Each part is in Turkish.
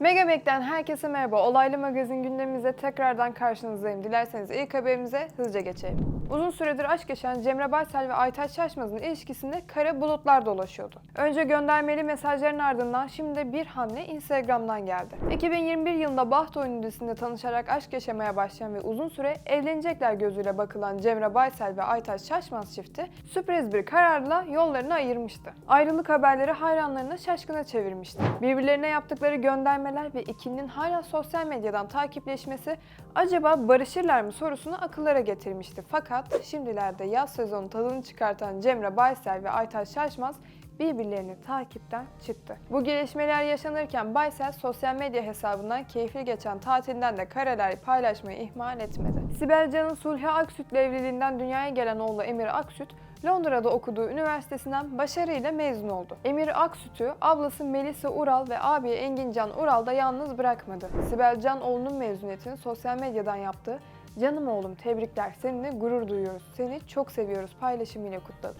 Megabek'ten herkese merhaba. Olaylı magazin gündemimize tekrardan karşınızdayım. Dilerseniz ilk haberimize hızlıca geçelim. Uzun süredir aşk yaşayan Cemre Baysel ve Aytaç Şaşmaz'ın ilişkisinde kara bulutlar dolaşıyordu. Önce göndermeli mesajların ardından şimdi bir hamle Instagram'dan geldi. 2021 yılında Baht dizisinde tanışarak aşk yaşamaya başlayan ve uzun süre evlenecekler gözüyle bakılan Cemre Baysel ve Aytaç Şaşmaz çifti sürpriz bir kararla yollarını ayırmıştı. Ayrılık haberleri hayranlarını şaşkına çevirmişti. Birbirlerine yaptıkları göndermeler ve ikilinin hala sosyal medyadan takipleşmesi acaba barışırlar mı sorusunu akıllara getirmişti. Fakat şimdilerde yaz sezonu tadını çıkartan Cemre Baysel ve Aytaç Şaşmaz birbirlerini takipten çıktı. Bu gelişmeler yaşanırken Baysel sosyal medya hesabından keyifli geçen tatilinden de kareler paylaşmayı ihmal etmedi. Sibel Can'ın Sulhi Aksüt'le evliliğinden dünyaya gelen oğlu Emir Aksüt, Londra'da okuduğu üniversitesinden başarıyla mezun oldu. Emir Aksüt'ü ablası Melisa Ural ve abi Engin Can Ural da yalnız bırakmadı. Sibel Can oğlunun mezuniyetini sosyal medyadan yaptığı Canım oğlum tebrikler seninle gurur duyuyoruz. Seni çok seviyoruz paylaşımıyla kutladı.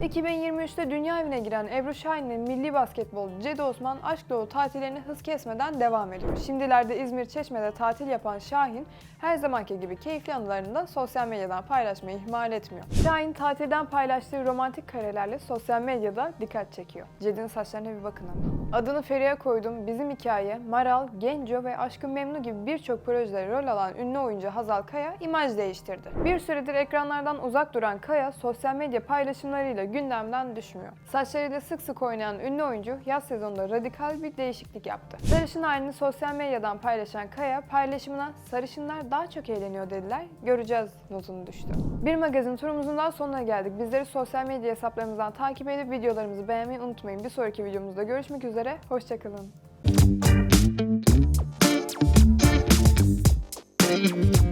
...2023'te dünya evine giren Ebru Şahin'in milli basketbolcu Cedi Osman aşk dolu tatillerini hız kesmeden devam ediyor. Şimdilerde İzmir Çeşme'de tatil yapan Şahin her zamanki gibi keyifli anılarını da sosyal medyadan paylaşmayı ihmal etmiyor. Şahin tatilden paylaştığı romantik karelerle sosyal medyada dikkat çekiyor. Cedi'nin saçlarına bir bakın ama. Adını Feriha koydum, bizim hikaye, Maral, Genco ve Aşkın Memnu gibi birçok projede rol alan ünlü oyuncu Hazal Kaya imaj değiştirdi. Bir süredir ekranlardan uzak duran Kaya sosyal medya paylaşımlarıyla gündemden düşmüyor. Saçlarıyla sık sık oynayan ünlü oyuncu yaz sezonunda radikal bir değişiklik yaptı. Sarışın halini sosyal medyadan paylaşan Kaya paylaşımına sarışınlar daha çok eğleniyor dediler. Göreceğiz notunu düştü. Bir magazin turumuzun daha sonuna geldik. Bizleri sosyal medya hesaplarımızdan takip edip videolarımızı beğenmeyi unutmayın. Bir sonraki videomuzda görüşmek üzere. Hoşçakalın. Thank you.